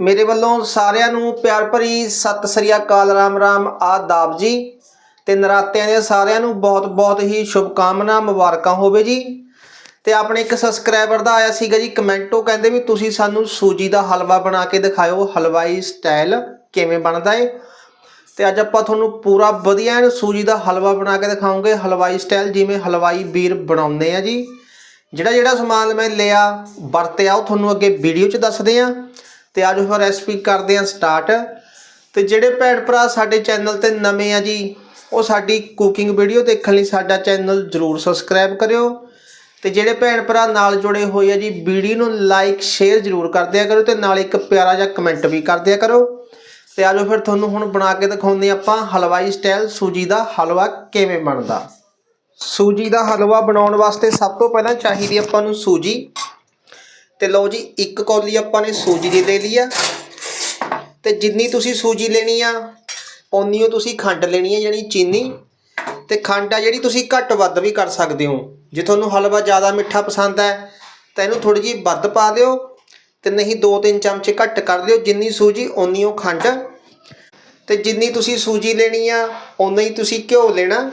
ਮੇਰੇ ਵੱਲੋਂ ਸਾਰਿਆਂ ਨੂੰ ਪਿਆਰ ਭਰੀ ਸਤਿ ਸ੍ਰੀ ਅਕਾਲ, ਰਾਮ ਰਾਮ, ਆਦਾਬ ਜੀ। ਤੇ ਨਰਾਤਿਆਂ ਦੇ ਸਾਰਿਆਂ ਨੂੰ ਬਹੁਤ ਬਹੁਤ ਹੀ ਸ਼ੁਭਕਾਮਨਾ, ਮੁਬਾਰਕਾਂ ਹੋਵੇ ਜੀ। ਤੇ ਆਪਣੇ ਇੱਕ ਸਬਸਕ੍ਰਾਈਬਰ ਦਾ ਆਇਆ ਸੀਗਾ ਜੀ ਕਮੈਂਟ ਉਹ ਕਹਿੰਦੇ ਵੀ ਤੁਸੀਂ ਸਾਨੂੰ ਸੂਜੀ ਦਾ ਹਲਵਾ ਬਣਾ ਕੇ ਦਿਖਾਓ ਹਲਵਾਈ ਸਟਾਈਲ ਕਿਵੇਂ ਬਣਦਾ ਏ। ਤੇ ਅੱਜ ਆਪਾਂ ਤੁਹਾਨੂੰ ਪੂਰਾ ਵਧੀਆ ਐਨ ਸੂਜੀ ਦਾ ਹਲਵਾ ਬਣਾ ਕੇ ਦਿਖਾਉਂਗੇ, ਹਲਵਾਈ ਸਟਾਈਲ ਜਿਵੇਂ ਹਲਵਾਈ ਵੀਰ ਬਣਾਉਂਦੇ ਆ ਜੀ। ਜਿਹੜਾ ਜਿਹੜਾ ਸਮਾਨ ਮੈਂ ਲਿਆ, ਵਰਤਿਆ, ਉਹ ਤੁਹਾਨੂੰ ਅੱਗੇ ਵੀਡੀਓ 'ਚ ਦੱਸਦੇ ਆ। ਤੇ ਅੱਜ ਫਿਰ ਰੈਸਪੀ ਕਰਦੇ ਹਾਂ ਸਟਾਰਟ ਤੇ ਜਿਹੜੇ ਭੈਣ ਭਰਾ ਸਾਡੇ ਚੈਨਲ ਤੇ ਨਵੇਂ ਆ ਜੀ, ਉਹ ਸਾਡੀ ਕੁਕਿੰਗ ਵੀਡੀਓ ਦੇਖਣ ਲਈ ਸਾਡਾ ਚੈਨਲ ਜਰੂਰ ਸਬਸਕ੍ਰਾਈਬ ਕਰਿਓ। ਤੇ ਜਿਹੜੇ ਭੈਣ ਭਰਾ ਨਾਲ ਜੁੜੇ ਹੋਏ ਆ ਜੀ, ਵੀਡੀਓ ਨੂੰ ਲਾਈਕ ਸ਼ੇਅਰ ਜਰੂਰ ਕਰ ਦਿਆ ਕਰੋ ਤੇ ਨਾਲ ਇੱਕ ਪਿਆਰਾ ਜਿਹਾ ਕਮੈਂਟ ਵੀ ਕਰ ਦਿਆ ਕਰੋ ਤੇ ਆਜੋ ਫਿਰ ਤੁਹਾਨੂੰ ਹੁਣ ਬਣਾ ਕੇ ਦਿਖਾਉਂਦੇ ਹਾਂ ਆਪਾਂ ਹਲਵਾਈ ਸਟਾਈਲ ਸੂਜੀ ਦਾ ਹਲਵਾ ਕਿਵੇਂ ਬਣਦਾ। ਸੂਜੀ ਦਾ ਹਲਵਾ ਬਣਾਉਣ ਵਾਸਤੇ ਸਭ ਤੋਂ ਪਹਿਲਾਂ ਚਾਹੀਦੀ ਆਪਾਂ ਨੂੰ ਸੂਜੀ। ਤੇ ਲਓ ਜੀ, ਇੱਕ ਕੌਲੀ ਆਪਾਂ ਨੇ ਸੂਜੀ ਦੀ ਲੈ ਲਈ ਆ। ਤੇ ਜਿੰਨੀ ਤੁਸੀਂ ਸੂਜੀ ਲੈਣੀ ਆ, ਓਨੀ ਓ ਤੁਸੀਂ ਖੰਡ ਲੈਣੀ ਆ, ਯਾਨੀ ਚੀਨੀ। ਤੇ ਖੰਡ ਆ ਜਿਹੜੀ ਤੁਸੀਂ ਘੱਟ ਵੱਧ ਵੀ ਕਰ ਸਕਦੇ ਹੋ। ਜੇ ਤੁਹਾਨੂੰ ਹਲਵਾ ਜ਼ਿਆਦਾ ਮਿੱਠਾ ਪਸੰਦ ਹੈ ਤਾਂ ਇਹਨੂੰ ਥੋੜੀ ਜਿਹੀ ਵੱਧ ਪਾ ਦਿਓ ਤੇ ਨਹੀਂ 2-3 ਚਮਚੇ ਘੱਟ ਕਰ ਦਿਓ। ਜਿੰਨੀ ਸੂਜੀ, ਓਨੀ ਓ ਖੰਡ। ਤੇ ਜਿੰਨੀ ਤੁਸੀਂ ਸੂਜੀ ਲੈਣੀ ਆ, ਓਨਾ ਹੀ ਤੁਸੀਂ ਘਿਓ ਲੈਣਾ।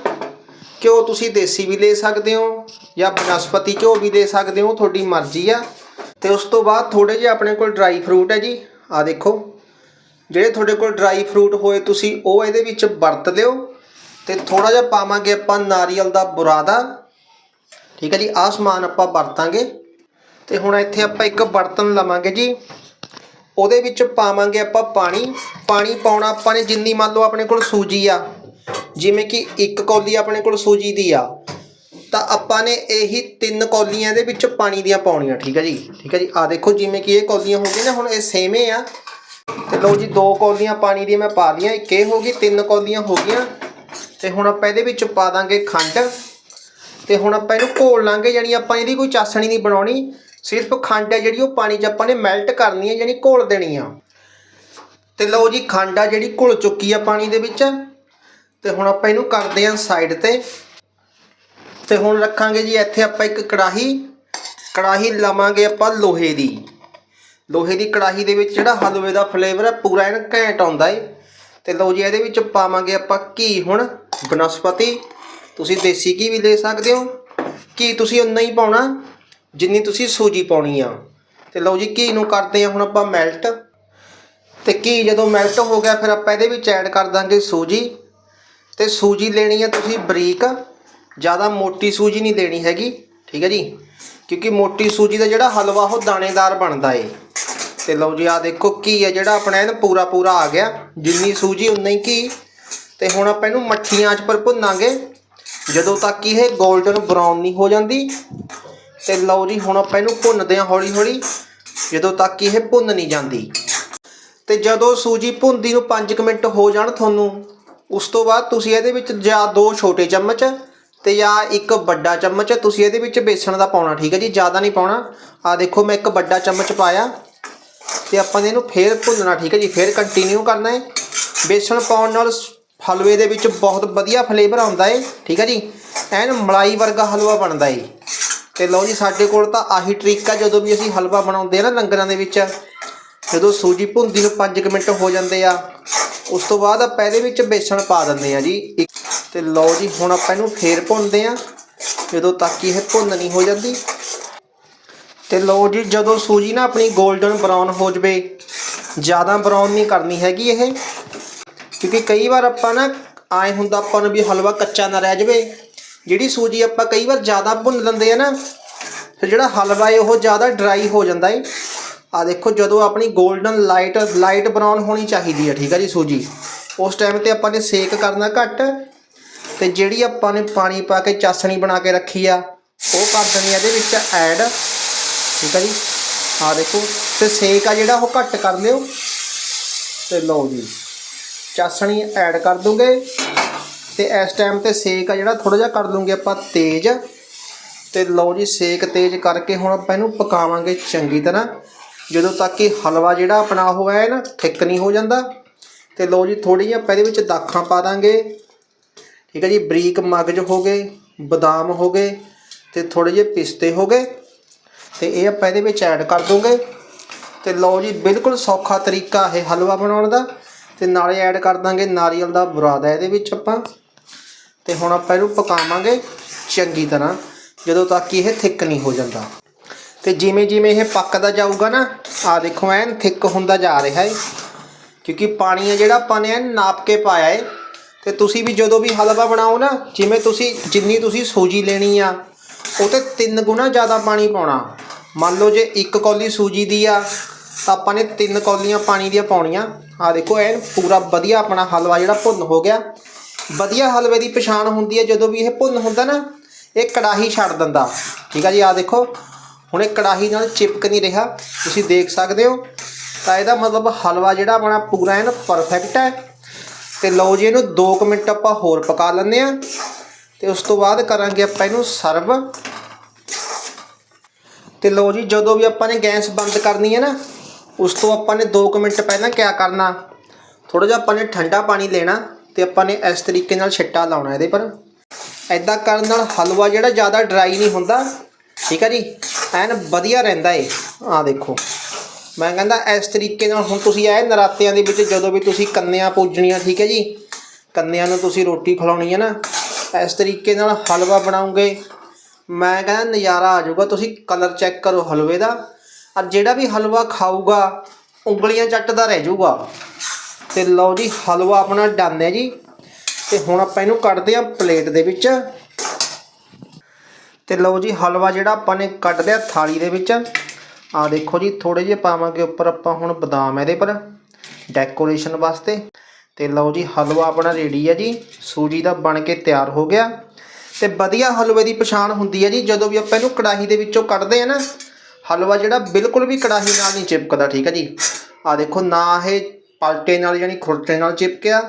ਘਿਓ ਤੁਸੀਂ ਦੇਸੀ ਵੀ ਲੈ ਸਕਦੇ ਹੋ ਜਾਂ ਬਨਸਪਤੀ ਘਿਓ ਵੀ ਲੈ ਸਕਦੇ ਹੋ, ਤੁਹਾਡੀ ਮਰਜ਼ੀ ਆ। ਤੇ ਉਸ ਤੋਂ ਬਾਅਦ ਥੋੜੇ ਜਿਹੇ ਆਪਣੇ ਕੋਲ ਡਰਾਈ ਫਰੂਟ ਹੈ ਜੀ। ਆ ਦੇਖੋ, ਜਿਹੜੇ ਤੁਹਾਡੇ ਕੋਲ ਡਰਾਈ ਫਰੂਟ ਹੋਏ, ਤੁਸੀਂ ਉਹ ਇਹਦੇ ਵਿੱਚ ਵਰਤ ਲਿਓ ਤੇ ਥੋੜਾ ਜਿਹਾ ਪਾਵਾਂਗੇ ਆਪਾਂ ਨਾਰੀਅਲ ਦਾ ਬੁਰਾਦਾ। ਠੀਕ ਹੈ ਜੀ, ਆਹ ਸਮਾਨ ਆਪਾਂ ਵਰਤਾਂਗੇ। ਤੇ ਹੁਣ ਇੱਥੇ ਆਪਾਂ ਇੱਕ ਬਰਤਨ ਲਵਾਂਗੇ ਜੀ। ਉਹਦੇ ਵਿੱਚ ਪਾਵਾਂਗੇ ਆਪਾਂ ਪਾਣੀ। ਪਾਣੀ ਪਾਉਣਾ ਆਪਾਂ ਨੇ ਜਿੰਨੀ ਮੰਨ ਲਓ ਆਪਣੇ ਕੋਲ ਸੂਜੀ ਆ, ਜਿਵੇਂ ਕਿ ਇੱਕ ਕੌਲੀ ਆਪਣੇ ਕੋਲ ਸੂਜੀ ਦੀ ਆ। ਤਾਂ ਆਪਾਂ ਨੇ ਇਹੀ ਤਿੰਨ ਕੌਲੀਆਂ ਦੇ ਵਿੱਚ ਪਾਣੀ ਦੀਆਂ ਪਾਉਣੀਆਂ, ਠੀਕ ਹੈ ਜੀ? ਠੀਕ ਹੈ ਜੀ? ਆ ਦੇਖੋ ਜਿਵੇਂ ਕਿ ਇਹ ਕੌਲੀਆਂ ਹੋ ਗਈਆਂ ਨਾ, ਹੁਣ ਇਹ ਸੇਮੇ ਆ। ਤੇ ਲਓ ਜੀ, ਦੋ ਕੌਲੀਆਂ ਪਾਣੀ ਦੀਆਂ ਮੈਂ ਪਾ ਲਈਆਂ, ਇੱਕ ਇਹ ਹੋ ਗਈ, ਤਿੰਨ ਕੌਲੀਆਂ ਹੋ ਗਈਆਂ। ਤੇ ਹੁਣ ਆਪਾਂ ਇਹਦੇ ਵਿੱਚ ਪਾ ਦਾਂਗੇ ਖੰਡ। ਤੇ ਹੁਣ ਆਪਾਂ ਇਹਨੂੰ ਘੋਲ ਲਾਂਗੇ, ਯਾਨੀ ਆਪਾਂ ਇਹਦੀ ਕੋਈ ਚਾਸਣੀ ਨਹੀਂ ਬਣਾਉਣੀ। ਸਿਰਫ ਖੰਡ ਹੈ ਜਿਹੜੀ, ਉਹ ਪਾਣੀ 'ਚ ਆਪਾਂ ਨੇ ਮੈਲਟ ਕਰਨੀ ਹੈ, ਯਾਨੀ ਘੋਲ ਦੇਣੀ ਆ। ਤੇ ਲਓ ਜੀ, ਖੰਡ ਆ ਜਿਹੜੀ ਘੁਲ ਚੁੱਕੀ ਆ ਪਾਣੀ ਦੇ ਵਿੱਚ। ਤੇ ਹੁਣ ਆਪਾਂ ਇਹਨੂੰ ਕਰਦੇ ਆਂ ਸਾਈਡ ਤੇ। ਤੇ ਹੁਣ ਰੱਖਾਂਗੇ ਜੀ ਇੱਥੇ ਆਪਾਂ ਇੱਕ ਕੜਾਹੀ। ਕੜਾਹੀ ਲਵਾਂਗੇ ਆਪਾਂ ਲੋਹੇ ਦੀ। ਲੋਹੇ ਦੀ ਕੜਾਹੀ ਦੇ ਵਿੱਚ ਜਿਹੜਾ ਹਲਵੇ ਦਾ ਫਲੇਵਰ ਹੈ ਪੂਰਾ ਐਨ ਘੈਂਟ ਆਉਂਦਾ ਏ। ਤੇ ਲਓ ਜੀ, ਇਹਦੇ ਵਿੱਚ ਪਾਵਾਂਗੇ ਆਪਾਂ ਘੀ ਹੁਣ, ਬਨਸਪਤੀ। ਤੁਸੀਂ ਦੇਸੀ ਘੀ ਵੀ ਲੈ ਸਕਦੇ ਹੋ। ਘੀ ਤੁਸੀਂ ਉਨਾ ਹੀ ਪਾਉਣਾ, ਜਿੰਨੀ ਤੁਸੀਂ ਸੂਜੀ ਪਾਉਣੀ ਆ। ਤੇ ਲਓ ਜੀ, ਘੀ ਨੂੰ ਕਰਦੇ ਆ ਹੁਣ ਆਪਾਂ ਮੈਲਟ ਤੇ ਘੀ ਜਦੋਂ ਮੈਲਟ ਹੋ ਗਿਆ, ਫਿਰ ਆਪਾਂ ਇਹਦੇ ਵਿੱਚ ਐਡ ਕਰ ਦਾਂਗੇ ਸੂਜੀ। ਤੇ ਸੂਜੀ ਲੈਣੀ ਆ ਤੁਸੀਂ ਬਰੀਕ। ਜ਼ਿਆਦਾ ਮੋਟੀ ਸੂਜੀ ਨਹੀਂ ਦੇਣੀ ਹੈਗੀ, ਠੀਕ ਹੈ ਜੀ? ਕਿਉਂਕਿ ਮੋਟੀ ਸੂਜੀ ਦਾ ਜਿਹੜਾ ਹਲਵਾ, ਉਹ ਦਾਣੇਦਾਰ ਬਣਦਾ ਏ। ਤੇ ਲਓ ਜੀ ਆ ਦੇਖੋ ਘੀ ਹੈ, ਜਿਹੜਾ ਆਪਣਾ ਇਹਨੂੰ ਪੂਰਾ ਪੂਰਾ ਆ ਗਿਆ। ਜਿੰਨੀ ਸੂਜੀ ਉਨਾ ਹੀ ਘੀ। ਤੇ ਹੁਣ ਆਪਾਂ ਇਹਨੂੰ ਮੱਠੀਆਂ 'ਚ ਪਰ ਭੁੰਨਾਂਗੇ। ਜਦੋਂ ਤੱਕ ਕਿ ਇਹ 골ਡਨ ਬਰਾਊਨ ਨਹੀਂ ਹੋ ਜਾਂਦੀ। ਤੇ ਲਓ ਜੀ, ਹੁਣ ਆਪਾਂ ਇਹਨੂੰ ਭੁੰਨਦੇ ਹਾਂ ਹੌਲੀ ਹੌਲੀ ਜਦੋਂ ਤੱਕ ਕਿ ਇਹ ਭੁੰਨ ਨਹੀਂ ਜਾਂਦੀ। ਤੇ ਜਦੋਂ ਸੂਜੀ ਭੁੰਦੀ ਨੂੰ 5 ਮਿੰਟ ਹੋ ਜਾਣ ਤੁਹਾਨੂੰ, ਉਸ ਤੋਂ ਬਾਅਦ ਤੁਸੀਂ ਇਹਦੇ ਵਿੱਚ ਜਾਂ ਦੋ ਛੋਟੇ ਚਮਚ ਤੇ ਜਾਂ ਇੱਕ ਵੱਡਾ ਚਮਚ, ਤੁਸੀਂ ਇਹਦੇ ਵਿੱਚ ਬੇਸਣ ਦਾ ਪਾਉਣਾ, ਠੀਕ ਹੈ ਜੀ? ਜ਼ਿਆਦਾ ਨਹੀਂ ਪਾਉਣਾ। ਆ ਦੇਖੋ, ਮੈਂ ਇੱਕ ਵੱਡਾ ਚਮਚ ਪਾਇਆ। ਤੇ ਆਪਾਂ ਨੇ ਇਹਨੂੰ ਫੇਰ ਭੁੰਨਣਾ, ਠੀਕ ਹੈ ਜੀ? ਫੇਰ ਕੰਟੀਨਿਊ ਕਰਨਾ ਹੈ। ਬੇਸਣ ਪਾਉਣ ਨਾਲ ਹਲਵੇ ਦੇ ਵਿੱਚ ਬਹੁਤ ਵਧੀਆ ਫਲੇਵਰ ਆਉਂਦਾ ਏ, ਠੀਕ ਹੈ ਜੀ? ਐਨ ਮਲਾਈ ਵਰਗਾ ਹਲਵਾ ਬਣਦਾ ਹੈ ਤੇ ਲਓ ਜੀ, ਸਾਡੇ ਕੋਲ ਤਾਂ ਆਹੀ ਟ੍ਰਿਕ ਆ, ਜਦੋਂ ਵੀ ਅਸੀਂ ਹਲਵਾ ਬਣਾਉਂਦੇ ਆ ਨਾ ਲੰਗਰਾਂ ਦੇ ਵਿੱਚ, ਜਦੋਂ ਸੂਜੀ ਭੁੰਦੀ ਨੂੰ 5 ਮਿੰਟ ਹੋ ਜਾਂਦੇ ਆ, ਉਸ ਤੋਂ ਬਾਅਦ ਆਪਾਂ ਇਹਦੇ ਵਿੱਚ ਬੇਸਣ ਪਾ ਦਿੰਦੇ ਆ ਜੀ। ਇੱਕ- ਤੇ ਲਓ ਜੀ, ਹੁਣ ਆਪਾਂ ਇਹਨੂੰ ਫੇਰ ਭੁੰਨਦੇ ਆ ਜਦੋਂ ਤੱਕ ਕਿ ਇਹ ਭੁੰਨ ਨਹੀਂ ਹੋ ਜਾਂਦੀ। ਤੇ ਲਓ ਜੀ, ਜਦੋਂ ਸੂਜੀ ਨਾ ਆਪਣੀ 골ਡਨ ਬਰਾਊਨ ਹੋ ਜਵੇ, ਜ਼ਿਆਦਾ ਬਰਾਊਨ ਨਹੀਂ ਕਰਨੀ ਹੈਗੀ ਇਹ। ਕਿਉਂਕਿ ਕਈ ਵਾਰ ਆਪਾਂ ਨਾ, ਆਏ ਹੁੰਦਾ ਆਪਾਂ ਨੂੰ ਵੀ ਹਲਵਾ ਕੱਚਾ ਨਾ ਰਹਿ ਜਵੇ। ਜਿਹੜੀ ਸੂਜੀ ਆਪਾਂ ਕਈ ਵਾਰ ਜ਼ਿਆਦਾ ਭੁੰਨ ਲੈਂਦੇ ਆ ਨਾ ਫਿਰ ਜਿਹੜਾ ਹਲਵਾ ਹੈ ਉਹ ਜ਼ਿਆਦਾ ਡਰਾਈ ਹੋ ਜਾਂਦਾ ਹੈ ਆ ਦੇਖੋ, ਜਦੋਂ ਆਪਣੀ 골ਡਨ ਲਾਈਟ ਲਾਈਟ ਬਰਾਊਨ ਹੋਣੀ ਚਾਹੀਦੀ ਹੈ, ਠੀਕ ਹੈ ਜੀ ਸੂਜੀ। ਉਸ ਟਾਈਮ ਤੇ ਆਪਾਂ ਨੇ ਸੇਕ ਕਰਨਾ ਘੱਟ। ਤੇ ਜਿਹੜੀ ਆਪਾਂ ਨੇ ਪਾਣੀ ਪਾ ਕੇ ਚਾਸਣੀ ਬਣਾ ਕੇ ਰੱਖੀ ਆ, ਉਹ ਕਰ ਦੇਣੀ ਇਹਦੇ ਵਿੱਚ ਐਡ ਠੀਕ ਹੈ ਜੀ? ਆ ਦੇਖੋ, ਤੇ ਸੇਕ ਆ ਜਿਹੜਾ ਉਹ ਘੱਟ ਕਰ ਲਿਓ। ਤੇ ਲਓ ਜੀ, ਚਾਸਣੀ ਐਡ ਕਰ ਦੂੰਗੇ। ਤੇ ਇਸ ਟਾਈਮ ਤੇ ਸੇਕ ਆ ਜਿਹੜਾ ਥੋੜਾ ਜਿਹਾ ਕਰ ਲੂੰਗੇ ਆਪਾਂ ਤੇਜ਼। ਤੇ ਲਓ ਜੀ, ਸੇਕ ਤੇਜ਼ ਕਰਕੇ ਹੁਣ ਆਪਾਂ ਇਹਨੂੰ ਪਕਾਵਾਂਗੇ ਚੰਗੀ ਤਰ੍ਹਾਂ। ਜਦੋਂ ਤੱਕ ਕਿ ਹਲਵਾ ਜਿਹੜਾ ਆਪਣਾ ਉਹ ਹੈ ਨਾ, ਥਿੱਕ ਨਹੀਂ ਹੋ ਜਾਂਦਾ। ਤੇ ਲਓ ਜੀ ਥੋੜੀ ਜਿਹੀ ਆਪਾਂ ਇਹਦੇ ਵਿੱਚ ਦਾਖਾਂ ਪਾ ਦਾਂਗੇ। ਠੀਕ ਹੈ ਜੀ, ਬਰੀਕ ਮਗਜ ਹੋ ਗਏ, ਬਦਾਮ ਹੋ ਗਏ ਤੇ ਥੋੜੇ ਜਿਹੇ ਪਿਸਤੇ ਹੋ ਗਏ ਤੇ ਇਹ ਆਪਾਂ ਇਹਦੇ ਵਿੱਚ ਐਡ ਕਰ ਦੂੰਗੇ। ਤੇ ਲਓ ਜੀ, ਬਿਲਕੁਲ ਸੌਖਾ ਤਰੀਕਾ ਇਹ ਹਲਵਾ ਬਣਾਉਣ ਦਾ ਤੇ ਨਾਲੇ ਐਡ ਕਰ ਦਾਂਗੇ ਨਾਰੀਅਲ ਦਾ ਬੁਰਾਦਾ ਇਹਦੇ ਵਿੱਚ ਆਪਾਂ। ਤੇ ਹੁਣ ਆਪਾਂ ਇਹਨੂੰ ਪਕਾਵਾਂਗੇ ਚੰਗੀ ਤਰ੍ਹਾਂ, ਜਦੋਂ ਤੱਕ ਕਿ ਇਹ ਥਿੱਕ ਨਹੀਂ ਹੋ ਜਾਂਦਾ। ਤੇ ਜਿਵੇਂ ਜਿਵੇਂ ਇਹ ਪੱਕਦਾ ਜਾਊਗਾ ਨਾ ਆ ਦੇਖੋ ਐਨ ਥਿੱਕ ਹੁੰਦਾ ਜਾ ਰਿਹਾ ਹੈ ਕਿਉਂਕਿ ਪਾਣੀ ਹੈ ਜਿਹੜਾ ਆਪਾਂ ਨੇ ਐਨ ਨਾਪ ਕੇ ਪਾਇਆ ਹੈ ਤੇ ਤੁਸੀਂ ਵੀ ਜਦੋਂ ਵੀ ਹਲਵਾ ਬਣਾਓ ਨਾ, ਜਿਵੇਂ ਤੁਸੀਂ, ਜਿੰਨੀ ਤੁਸੀਂ ਸੂਜੀ ਲੈਣੀ ਆ ਉਹ ਤੇ ਤਿੰਨ ਗੁਣਾ ਜ਼ਿਆਦਾ ਪਾਣੀ ਪਾਉਣਾ। ਮੰਨ ਲਓ ਜੇ ਇੱਕ ਕੌਲੀ ਸੂਜੀ ਦੀ ਆ, ਤਾਂ ਆਪਾਂ ਨੇ ਤਿੰਨ ਕੌਲੀਆਂ ਪਾਣੀ ਦੀਆਂ ਪਾਉਣੀਆਂ। ਆ ਦੇਖੋ ਐਨ ਪੂਰਾ ਵਧੀਆ ਆਪਣਾ ਹਲਵਾ ਜਿਹੜਾ ਭੁੰਨ ਹੋ ਗਿਆ। ਵਧੀਆ ਹਲਵੇ ਦੀ ਪਛਾਣ ਹੁੰਦੀ ਹੈ ਜਦੋਂ ਵੀ ਇਹ ਭੁੰਨ ਹੁੰਦਾ ਨਾ, ਇਹ ਕੜਾਹੀ ਛੱਡ ਦਿੰਦਾ। ਠੀਕ ਆ ਜੀ ਆ ਦੇਖੋ, ਹੁਣ ਇਹ ਕੜਾਹੀ ਨਾਲ ਚਿਪਕ ਨਹੀਂ ਰਿਹਾ। ਤੁਸੀਂ ਦੇਖ ਸਕਦੇ ਹੋ, ਤਾਂ ਇਹਦਾ ਮਤਲਬ ਹਲਵਾ ਜਿਹੜਾ ਆਪਣਾ ਪੂਰਾ ਐਨ ਪਰਫੈਕਟ ਹੈ। ਤੇ ਲਓ ਜੀ, ਇਹਨੂੰ 2 ਮਿੰਟ ਆਪਾਂ ਹੋਰ ਪਕਾ ਲੈਂਦੇ ਆ ਤੇ ਉਸ ਤੋਂ ਬਾਅਦ ਕਰਾਂਗੇ ਆਪਾਂ ਇਹਨੂੰ ਸਰਵ। ਤੇ ਲਓ ਜੀ, ਜਦੋਂ ਵੀ ਆਪਾਂ ਨੇ ਗੈਸ ਬੰਦ ਕਰਨੀ ਹੈ ਨਾ, ਉਸ ਤੋਂ ਆਪਾਂ ਨੇ 2 ਮਿੰਟ ਪਹਿਲਾਂ ਕਿਆ ਕਰਨਾ? ਥੋੜਾ ਜਿਹਾ ਆਪਾਂ ਨੇ ਠੰਡਾ ਪਾਣੀ ਲੈਣਾ ਤੇ ਆਪਾਂ ਨੇ ਇਸ ਤਰੀਕੇ ਨਾਲ ਛਿੱਟਾ ਲਾਉਣਾ ਇਹਦੇ ਪਰ। ਐਦਾਂ ਕਰਨ ਨਾਲ ਹਲਵਾ ਜਿਹੜਾ ਜ਼ਿਆਦਾ ਡਰਾਈ ਨਹੀਂ ਹੁੰਦਾ, ਠੀਕ ਹੈ ਜੀ? ਐਨ ਵਧੀਆ ਰਹਿੰਦਾ ਏ ਆ ਦੇਖੋ। ਮੈਂ ਕਹਿੰਦਾ ਇਸ ਤਰੀਕੇ ਨਾਲ ਹੁਣ ਤੁਸੀਂ ਇਹ ਨਰਾਤਿਆਂ ਦੇ ਵਿੱਚ ਜਦੋਂ ਵੀ ਤੁਸੀਂ ਕੰਨਿਆਂ ਪੂਜਣੀਆਂ, ਠੀਕ ਹੈ ਜੀ? ਕੰਨਿਆਂ ਨੂੰ ਤੁਸੀਂ ਰੋਟੀ ਖਿਲਾਉਣੀ ਹੈ ਨਾ, ਇਸ ਤਰੀਕੇ ਨਾਲ ਹਲਵਾ ਬਣਾਉਂਗੇ ਮੈਂ ਕਹਿੰਦਾ ਨਜ਼ਾਰਾ ਆ ਜਾਊਗਾ, ਤੁਸੀਂ ਕਲਰ ਚੈੱਕ ਕਰੋ ਹਲਵੇ ਦਾ। ਔਰ ਜਿਹੜਾ ਵੀ ਹਲਵਾ ਖਾਊਗਾ, ਉਂਗਲੀਆਂ ਚੱਟਦਾ ਰਹਿ ਜਾਊਗਾ। ਤੇ ਲਓ ਜੀ, ਹਲਵਾ ਆਪਣਾ ਡਨ ਹੈ ਜੀ। ਤੇ ਹੁਣ ਆਪਾਂ ਇਹਨੂੰ ਕੱਢਦੇ ਹਾਂ ਪਲੇਟ ਦੇ ਵਿੱਚ। ਤੇ ਲਓ ਜੀ, ਹਲਵਾ ਜਿਹੜਾ ਆਪਾਂ ਨੇ ਕੱਢ ਲਿਆ ਥਾਲੀ ਦੇ ਵਿੱਚ। ਆ ਦੇਖੋ ਜੀ ਥੋੜੇ ਜਿਹੇ ਪਾਵਾਂਗੇ ਉੱਪਰ ਆਪਾਂ ਹੁਣ ਬਦਾਮ ਇਹਦੇ ਪਰ ਡੈਕੋਰੇਸ਼ਨ ਵਾਸਤੇ। ਤੇ ਲਓ ਜੀ, ਹਲਵਾ ਆਪਣਾ ਰੈਡੀ ਹੈ ਜੀ, ਸੂਜੀ ਦਾ ਬਣ ਕੇ ਤਿਆਰ ਹੋ ਗਿਆ। ਤੇ ਵਧੀਆ ਹਲਵੇ ਦੀ ਪਛਾਣ ਹੁੰਦੀ ਹੈ ਜੀ, ਜਦੋਂ ਵੀ ਆਪਾਂ ਇਹਨੂੰ ਕੜਾਹੀ ਦੇ ਵਿੱਚੋਂ ਕੱਢਦੇ ਆ ਨਾ, ਹਲਵਾ ਜਿਹੜਾ ਬਿਲਕੁਲ ਵੀ ਕੜਾਹੀ ਨਾਲ ਨਹੀਂ ਚਿਪਕਦਾ, ਠੀਕ ਹੈ ਜੀ। ਆ ਦੇਖੋ, ਨਾ ਇਹ ਪਲਟੇ ਨਾਲ ਯਾਨੀ ਖੁਰਟੇ ਨਾਲ ਚਿਪਕਿਆ,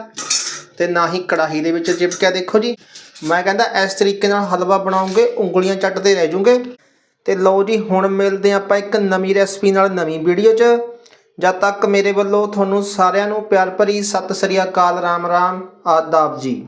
ਤੇ ਨਾ ਹੀ ਕੜਾਹੀ ਦੇ ਵਿੱਚ ਚਿਪਕਿਆ, ਦੇਖੋ ਜੀ। ਮੈਂ ਕਹਿੰਦਾ ਇਸ ਤਰੀਕੇ ਨਾਲ ਹਲਵਾ ਬਣਾਉਂਗੇ, ਉਂਗਲੀਆਂ ਚੱਟਦੇ ਰਹਿ ਜੂਗੇ। ਤੇ ਲਓ ਜੀ, ਹੁਣ ਮਿਲਦੇ ਹਾਂ ਆਪਾਂ ਇੱਕ ਨਵੀਂ ਰੈਸਪੀ ਨਾਲ ਨਵੀਂ ਵੀਡੀਓ 'ਚ। ਜਦ ਤੱਕ ਮੇਰੇ ਵੱਲੋਂ ਤੁਹਾਨੂੰ ਸਾਰਿਆਂ ਨੂੰ ਪਿਆਰ ਭਰੀ ਸਤਿ ਸ੍ਰੀ ਅਕਾਲ, ਰਾਮ ਰਾਮ, ਆਦਾਬ ਜੀ।